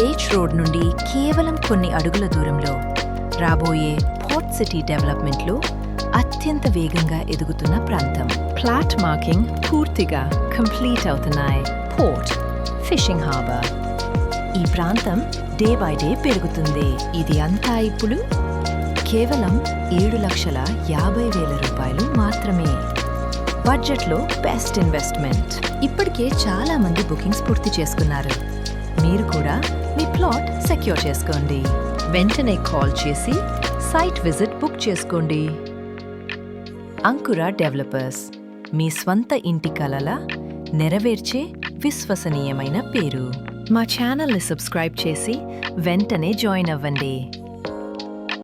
Road నుండి కేవలం కొన్ని అడుగుల దూరంలో రాబోయే పోర్ట్ సిటీ డెవలప్మెంట్లో అత్యంత వేగంగా ఎదుగుతున్న ప్రాంతం. ఫ్లాట్ మార్కింగ్ పూర్తిగా కంప్లీట్ అవుతున్నాయి. పోర్ట్ ఫిషింగ్ హార్బర్ ఈ ప్రాంతం డే బై డే పెరుగుతుంది. ఇది అంతా ఇప్పుడు కేవలం ఏడు లక్షల యాభై వేల రూపాయలు మాత్రమే. బడ్జెట్లో బెస్ట్ ఇన్వెస్ట్మెంట్ ఇప్పటికే చాలా మంది బుకింగ్స్ పూర్తి చేసుకున్నారు. మీరు కూడా మీ ప్లాట్ సెక్యూర్ చేసుకోండి. వెంటనే కాల్ చేసి సైట్ విజిట్ బుక్ చేసుకోండి. అంకుర డెవలపర్స్ మీ స్వంత ఇంటి కలల నెరవేర్చే విశ్వసనీయమైన పేరు. మా ఛానల్ని సబ్స్క్రైబ్ చేసి వెంటనే జాయిన్ అవ్వండి.